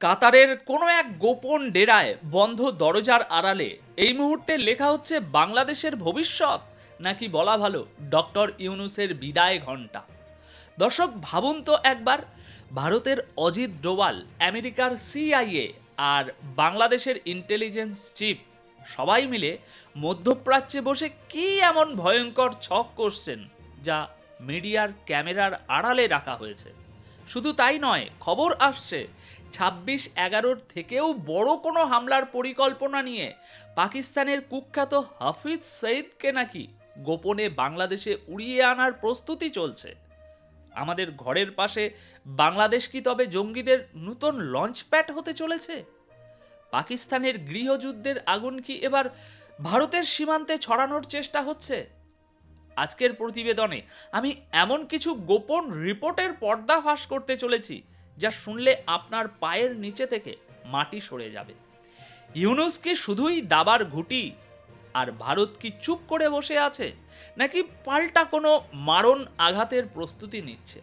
কাতারের কোনো এক গোপন ডেরায় বন্ধ দরজার আড়ালে। এই মুহূর্তে লেখা হচ্ছে, বাংলাদেশের ভবিষ্যৎ? নাকি বলা ভালো, ডক্টর ইউনুসের বিদায় ঘণ্টা? দর্শক, ভাবুন তো একবার, ভারতের অজিত ডোভাল, আমেরিকার সিআইএ আর বাংলাদেশের ইন্টেলিজেন্স চিফ, সবাই মিলে মধ্যপ্রাচ্যে বসে কি এমন ভয়ঙ্কর ছক করছেন, যা মিডিয়ার ক্যামেরার আড়ালে রাখা হয়েছে? শুধু তাই নয়, খবর আসছে, ছাব্বিশ এগারোর থেকেও বড় কোনো হামলার পরিকল্পনা নিয়ে পাকিস্তানের কুখ্যাত হাফিজ সঈদকে নাকি গোপনে বাংলাদেশে উড়িয়ে আনার প্রস্তুতি চলছে। আমাদের ঘরের পাশে বাংলাদেশ কি তবে জঙ্গিদের নূতন লঞ্চপ্যাড হতে চলেছে? পাকিস্তানের গৃহযুদ্ধের আগুন কি এবার ভারতের সীমান্তে ছড়ানোর চেষ্টা হচ্ছে? আজকের প্রতিবেদনে আমি এমন কিছু গোপন রিপোর্টের পর্দা ফাঁস করতে চলেছি, যা শুনলে আপনার পায়ের নিচে থেকে মাটি সরে যাবে। ইউনুস কি শুধুই দাবার ঘুটি আর ভারত কি চুপ করে বসে আছে, নাকি পাল্টা কোনো মারণ আঘাতের প্রস্তুতি নিচ্ছে?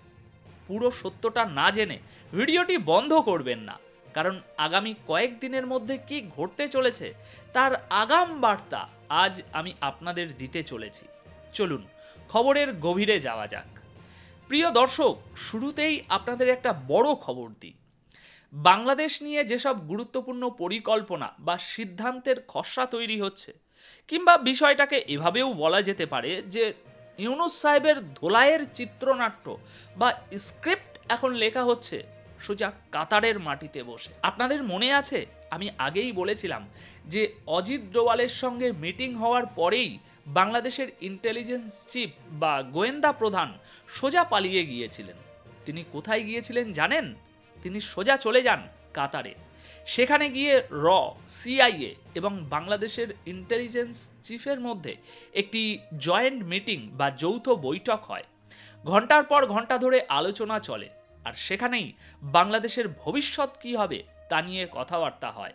পুরো সত্যটা না জেনে ভিডিওটি বন্ধ করবেন না, কারণ আগামী কয়েকদিনের মধ্যে কি ঘটতে চলেছে, তার আগাম বার্তা আজ আমি আপনাদের দিতে চলেছি। চলুন, খবরের গভীরে যাওয়া যাক। প্রিয় দর্শক, শুরুতেই আপনাদের একটা বড় খবর দিই। বাংলাদেশ নিয়ে যেসব গুরুত্বপূর্ণ পরিকল্পনা বা সিদ্ধান্তের খসড়া তৈরি হচ্ছে, কিংবা বিষয়টাকে এভাবেও বলা যেতে পারে যে ইউনুস সাহেবের ধোলাইয়ের চিত্রনাট্য বা স্ক্রিপ্ট এখন লেখা হচ্ছে সোজা কাতারের মাটিতে বসে। আপনাদের মনে আছে? আমি আগেই বলেছিলাম যে অজিত ডোভালের সঙ্গে মিটিং হওয়ার পরেই বাংলাদেশের ইন্টেলিজেন্স চিফ বা গোয়েন্দা প্রধান সোজা পালিয়ে গিয়েছিলেন। তিনি কোথায় গিয়েছিলেন জানেন? তিনি সোজা চলে যান কাতারে। সেখানে গিয়ে র সিআইএ এবং বাংলাদেশের ইন্টেলিজেন্স চিফের মধ্যে একটি জয়েন্ট মিটিং বা যৌথ বৈঠক হয়। ঘণ্টার পর ঘণ্টা ধরে আলোচনা চলে আর সেখানেই বাংলাদেশের ভবিষ্যৎ কী হবে তা নিয়ে কথাবার্তা হয়।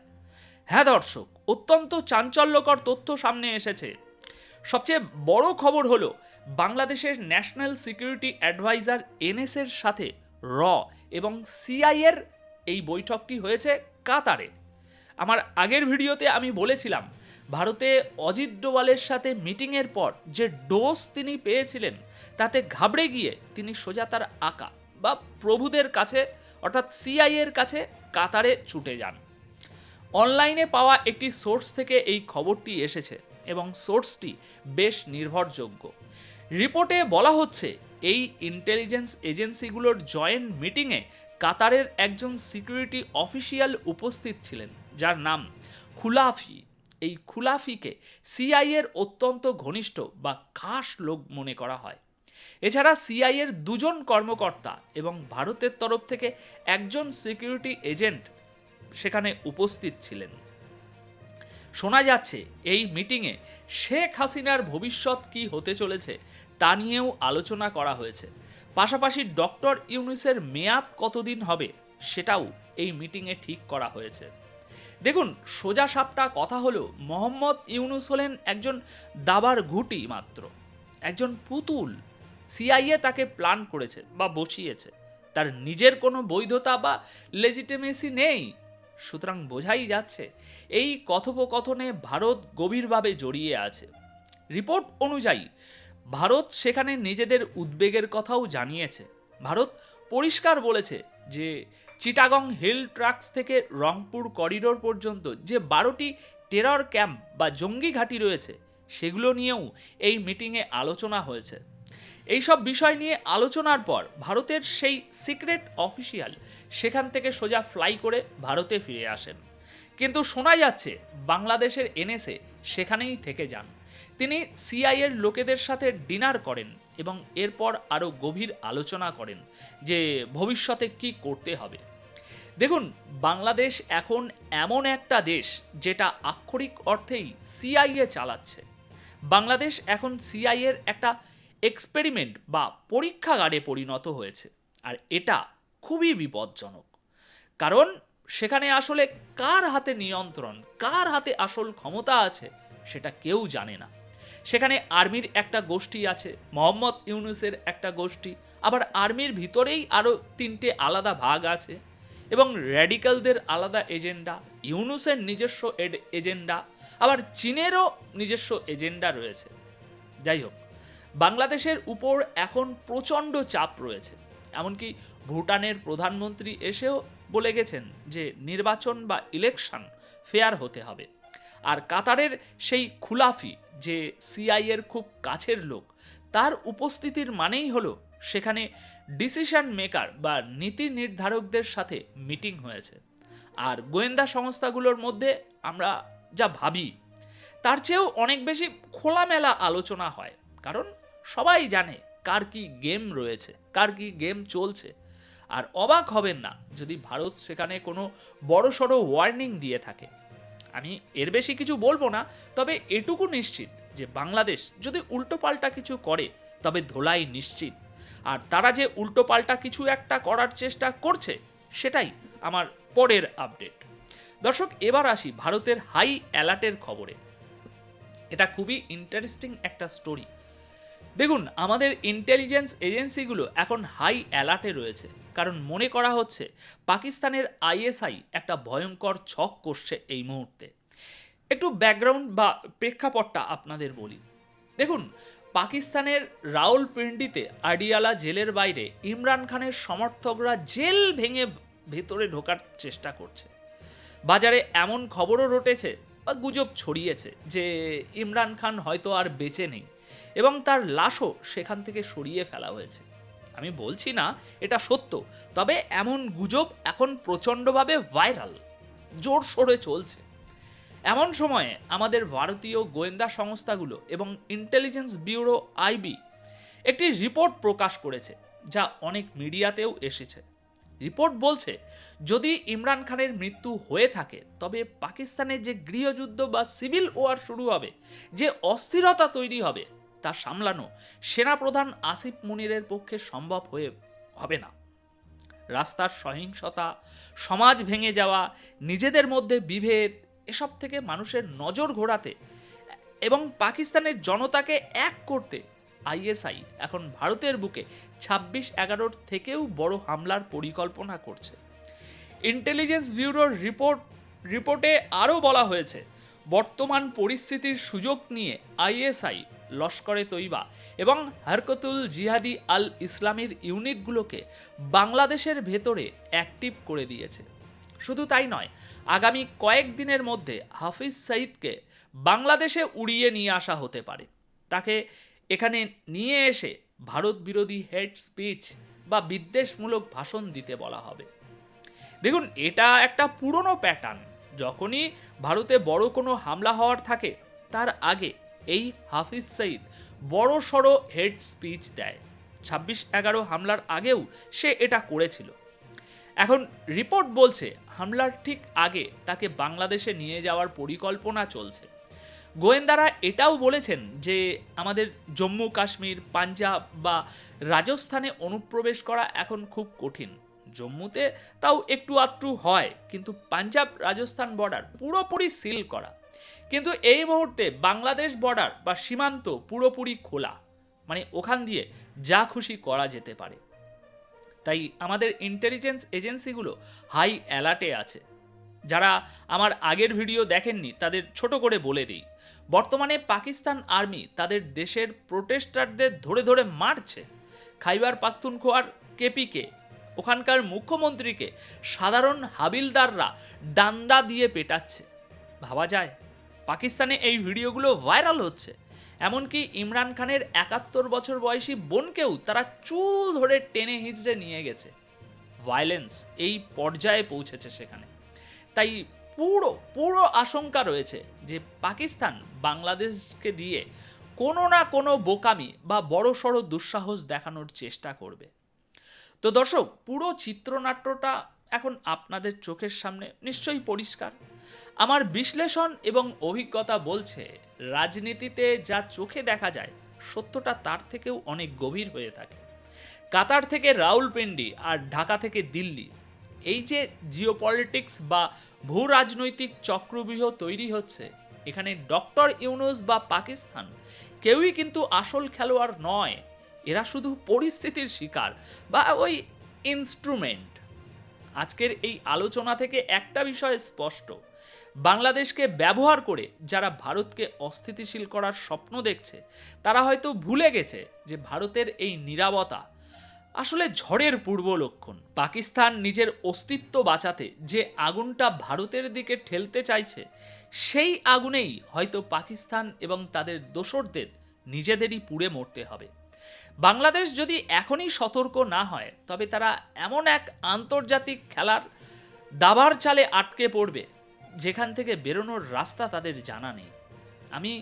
হ্যাঁ দর্শক, অত্যন্ত চাঞ্চল্যকর তথ্য সামনে এসেছে। সবচেয়ে বড় খবর হলো, বাংলাদেশের ন্যাশনাল সিকিউরিটি অ্যাডভাইজার এনএসের সাথে র এবং সিআইয়ের এই বৈঠকটি হয়েছে কাতারে। আমার আগের ভিডিওতে আমি বলেছিলাম, ভারতে অজিত ডোভালের সাথে মিটিংয়ের পর যে ডোজ তিনি পেয়েছিলেন, তাতে ঘাবড়ে গিয়ে তিনি সোজা তার আঁকা বা প্রভুদের কাছে, অর্থাৎ সিআইয়ের কাছে কাতারে ছুটে যান। অনলাইনে পাওয়া একটি সোর্স থেকে এই খবরটি এসেছে। এবং সোর্সটি বেশ নির্ভরযোগ্য। রিপোর্টে বলা হচ্ছে, এই ইন্টেলিজেন্স এজেন্সিগুলোর জয়েন্ট মিটিংয়ে কাতারের একজন সিকিউরিটি অফিসিয়াল উপস্থিত ছিলেন, যার নাম খুলাফি। এই খুলাফিকে সিআইয়ের অত্যন্ত ঘনিষ্ঠ বা খাস লোক মনে করা হয়। এছাড়া সিআইয়ের দুজন কর্মকর্তা এবং ভারতের তরফ থেকে একজন সিকিউরিটি এজেন্ট সেখানে উপস্থিত ছিলেন। শোনা যাচ্ছে, এই মিটিংয়ে শেখ হাসিনার ভবিষ্যৎ কি হতে চলেছে তা নিয়েও আলোচনা করা হয়েছে। পাশাপাশি ডক্টর ইউনুসের মেয়াদ কতদিন হবে সেটাও এই মিটিংয়ে ঠিক করা হয়েছে। দেখুন, সোজা সাপটা কথা হলো, মোহাম্মদ ইউনুস হলেন একজন দাবার ঘুটি মাত্র। একজন পুতুল। সিআইএ তাকে প্ল্যান করেছে বা বসিয়েছে। তার নিজের কোনো বৈধতা বা লেজিটিমেসি নেই। সুতরাং বোঝাই যাচ্ছে, এই কথোপকথনে ভারত গভীরভাবে জড়িয়ে আছে। রিপোর্ট অনুযায়ী, ভারত সেখানে নিজেদের উদ্বেগের কথাও জানিয়েছে। ভারত পরিষ্কার বলেছে যে, চিটাগং হিল ট্রাক্স থেকে রংপুর করিডোর পর্যন্ত যে বারোটি টেরর ক্যাম্প বা জঙ্গি ঘাঁটি রয়েছে, সেগুলো নিয়েও এই মিটিংয়ে আলোচনা হয়েছে। এইসব বিষয় নিয়ে আলোচনার পর ভারতের সেই সিক্রেট অফিসিয়াল সেখান থেকে সোজা ফ্লাই করে ভারতে ফিরে আসেন। কিন্তু শোনা যাচ্ছে বাংলাদেশের এনএসএ সেখানেই থেকে যান। তিনি সিআইয়ের লোকেদের সাথে ডিনার করেন এবং এরপর আরও গভীর আলোচনা করেন যে ভবিষ্যতে কি করতে হবে। দেখুন, বাংলাদেশ এখন এমন একটা দেশ যেটা আক্ষরিক অর্থেই সিআইএ চালাচ্ছে। বাংলাদেশ এখন সিআইয়ের একটা এক্সপেরিমেন্ট বা পরীক্ষাগারে পরিণত হয়েছে। আর এটা খুবই বিপজ্জনক। কারণ সেখানে আসলে কার হাতে নিয়ন্ত্রণ, কার হাতে আসল ক্ষমতা আছে সেটা কেউ জানে না। সেখানে আর্মির একটা গোষ্ঠী আছে, মোহাম্মদ ইউনুসের একটা গোষ্ঠী, আবার আর্মির ভিতরেই আরও তিনটে আলাদা ভাগ আছে এবং র্যাডিক্যালদের আলাদা এজেন্ডা, ইউনুসের নিজস্ব এজেন্ডা, আবার চীনেরও নিজস্ব এজেন্ডা রয়েছে। যাই হোক বাংলাদেশের উপর এখন প্রচণ্ড চাপ রয়েছে। এমনকি ভুটানের প্রধানমন্ত্রী এসেও বলে গেছেন যে নির্বাচন বা ইলেকশন ফেয়ার হতে হবে। আর কাতারের সেই খুলাফি যে সিআইয়ের খুব কাছের লোক, তার উপস্থিতির মানেই হলো সেখানে ডিসিশন মেকার বা নীতি নির্ধারকদের সাথে মিটিং হয়েছে। আর গোয়েন্দা সংস্থাগুলোর মধ্যে আমরা যা ভাবি, তার চেয়েও অনেক বেশি খোলামেলা আলোচনা হয়। কারণ সবাই জানে কার কি গেম রয়েছে, কার কি গেম চলছে। আর অবাক হবেন না যদি ভারত সেখানে কোনো বড়সড় ওয়ার্নিং দিয়ে থাকে। আমি এর বেশি কিছু বলব না, তবে এটুকু নিশ্চিত যে বাংলাদেশ যদি উল্টোপাল্টা কিছু করে, তবে ধোলাই নিশ্চিত। আর তারা যে উল্টোপাল্টা কিছু একটা করার চেষ্টা করছে, সেটাই আমার পরের আপডেট দর্শক, এবার আসি ভারতের হাই অ্যালার্টের খবরে। এটা খুবই ইন্টারেস্টিং একটা স্টোরি দেখুন, আমাদের ইন্টেলিজেন্স এজেন্সিগুলো এখন হাই অ্যালার্টে রয়েছে। কারণ মনে করা হচ্ছে, পাকিস্তানের আইএসআই একটা ভয়ঙ্কর ছক করছে এই মুহূর্তে। একটু ব্যাকগ্রাউন্ড বা প্রেক্ষাপটটা আপনাদের বলি। দেখুন, পাকিস্তানের রাউল রাওলপিন্ডিতে আডিয়ালা জেলের বাইরে ইমরান খানের সমর্থকরা জেল ভেঙে ভেতরে ঢোকার চেষ্টা করছে। বাজারে এমন খবরও রটেছে বা গুজব ছড়িয়েছে যে ইমরান খান হয়তো আর বেঁচে নেই। এবং তার লাশও সেখান থেকে সরিয়ে ফেলা হয়েছে। আমি বলছি না এটা সত্য, তবে এমন গুজব এখন প্রচণ্ডভাবে ভাইরাল, জোর সোরে চলছে। এমন সময়ে আমাদের ভারতীয় গোয়েন্দা সংস্থাগুলো এবং ইন্টেলিজেন্স ব্যুরো আইবি একটি রিপোর্ট প্রকাশ করেছে, যা অনেক মিডিয়াতেও এসেছে। রিপোর্ট বলছে, যদি ইমরান খানের মৃত্যু হয়ে থাকে, তবে পাকিস্তানে যে গৃহযুদ্ধ বা সিভিল ওয়ার শুরু হবে, যে অস্থিরতা তৈরি হবে তা সামলানো সেনাপ্রধান আসিফ মুনিরের পক্ষে সম্ভব হয়ে, হবে না। রাস্তার সহিংসতা, সমাজ ভেঙে যাওয়া, নিজেদের মধ্যে বিভেদ, এসব থেকে মানুষের নজর ঘোরাতে এবং পাকিস্তানের জনতাকে এক করতে আইএসআই এখন ভারতের বুকে ছাব্বিশ এগারোর থেকেও বড় হামলার পরিকল্পনা করছে। ইন্টেলিজেন্স ব্যুরোর রিপোর্ট, রিপোর্টে আরও বলা হয়েছে, বর্তমান পরিস্থিতির সুযোগ নিয়ে আইএসআই লস্করে তৈবা এবং হরকতুল জিহাদি আল ইসলামের ইউনিটগুলোকে বাংলাদেশের ভেতরে অ্যাক্টিভ করে দিয়েছে। শুধু তাই নয়, আগামী কয়েকদিনের মধ্যে হাফিজ সাইদকে বাংলাদেশে উড়িয়ে নিয়ে আসা হতে পারে। তাকে এখানে নিয়ে এসে ভারত বিরোধী হেড স্পিচ বা বিদ্বেষমূলক ভাষণ দিতে বলা হবে। দেখুন, এটা একটা পুরনো প্যাটার্ন যখনই ভারতে বড় কোনো হামলা হওয়ার থাকে, তার আগে এই হাফিজ সঈদ বড় সড়ো হেড স্পিচ দেয়। ছাব্বিশ এগারো হামলার আগেও সে এটা করেছিল। এখন রিপোর্ট বলছে হামলার ঠিক আগে তাকে বাংলাদেশে নিয়ে যাওয়ার পরিকল্পনা চলছে। গোয়েন্দারা এটাও বলেছেন যে আমাদের জম্মু কাশ্মীর, পাঞ্জাব বা রাজস্থানে অনুপ্রবেশ করা এখন খুব কঠিন। জম্মুতে তাও একটু আধটু হয়, কিন্তু পাঞ্জাব রাজস্থান বর্ডার পুরোপুরি সিল করা। কিন্তু এই মুহূর্তে বাংলাদেশ বর্ডার বা সীমান্ত পুরোপুরি খোলা। মানে ওখান দিয়ে যা খুশি করা যেতে পারে। তাই আমাদের ইন্টেলিজেন্স এজেন্সিগুলো হাই অ্যালার্টে আছে। যারা আমার আগের ভিডিও দেখেননি, তাদের ছোট করে বলে দিই। বর্তমানে পাকিস্তান আর্মি তাদের দেশের প্রোটেস্টারদের ধরে ধরে মারছে। খাইবার পাখতুনখোয়ার কেপিকে ওখানকার মুখ্যমন্ত্রীকে সাধারণ হাবিলদাররা ডান্ডা দিয়ে পেটাচ্ছে। ভাবা যায়। পাকিস্তানে এই ভিডিওগুলো ভাইরাল হচ্ছে। এমনকি ইমরান খানের একাত্তর বছর বয়সী বোনকেও তারা চুল ধরে টেনে হিঁচড়ে নিয়ে গেছে। ভায়োলেন্স এই পর্যায়ে পৌঁছেছে সেখানে। তাই পুরো পুরো আশঙ্কা রয়েছে যে পাকিস্তান বাংলাদেশকে দিয়ে কোনো না কোনো বোকামি বা বড় সড়ো দুঃসাহস দেখানোর চেষ্টা করবে। তো দর্শক, পুরো চিত্রনাট্যটা এখন আপনাদের চোখের সামনে নিশ্চয়ই পরিষ্কার। আমার বিশ্লেষণ এবং অভিজ্ঞতা বলছে, রাজনীতিতে যা চোখে দেখা যায়, সত্যটা তার থেকেও অনেক গভীর হয়ে থাকে। কাতার থেকে রাউলপিন্ডি আর ঢাকা থেকে দিল্লি। এই যে জিওপলিটিক্স বা ভূ রাজনৈতিক চক্রব্যূহ তৈরি হচ্ছে, এখানে ডক্টর ইউনুস বা পাকিস্তান কেউই কিন্তু আসল খেলোয়াড় নয়। এরা শুধু পরিস্থিতির শিকার বা ওই ইনস্ট্রুমেন্ট আজকের এই আলোচনা থেকে একটা বিষয় স্পষ্ট। বাংলাদেশকে ব্যবহার করে যারা ভারতকে অস্থিতিশীল করার স্বপ্ন দেখছে, তারা হয়তো ভুলে গেছে যে ভারতের এই নিরাবতা আসলে ঝড়ের পূর্ব লক্ষণ। পাকিস্তান নিজের অস্তিত্ব বাঁচাতে যে আগুনটা ভারতের দিকে ঠেলতে চাইছে, সেই আগুনেই হয়তো পাকিস্তান এবং তাদের দোসরদের নিজেদেরই পুড়ে মরতে হবে। বাংলাদেশ যদি এখনই সতর্ক না হয়, তবে তারা এমন এক আন্তর্জাতিক খেলার দাবার চালে আটকে পড়বে, যেখান থেকে বেরোনোর রাস্তা তাদের জানা নেই। আমি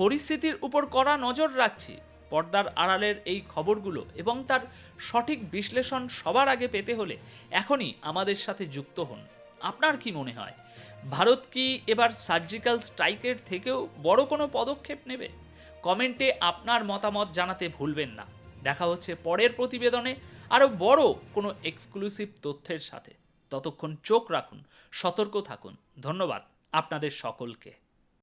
পরিস্থিতির উপর কড়া নজর রাখছি, পর্দার আড়ালের এই খবরগুলো এবং তার সঠিক বিশ্লেষণ সবার আগে পেতে হলে এখনই আমাদের সাথে যুক্ত হন। আপনার কি মনে হয়, ভারত কি এবার সার্জিক্যাল স্ট্রাইকের থেকেও বড় কোনো পদক্ষেপ নেবে? কমেন্টে আপনার মতামত জানাতে ভুলবেন না। দেখা হচ্ছে পরের প্রতিবেদনে আরও বড় কোনো এক্সক্লুসিভ তথ্যের সাথে। ততক্ষণ চোখ রাখুন, সতর্ক থাকুন। ধন্যবাদ আপনাদের সকলকে।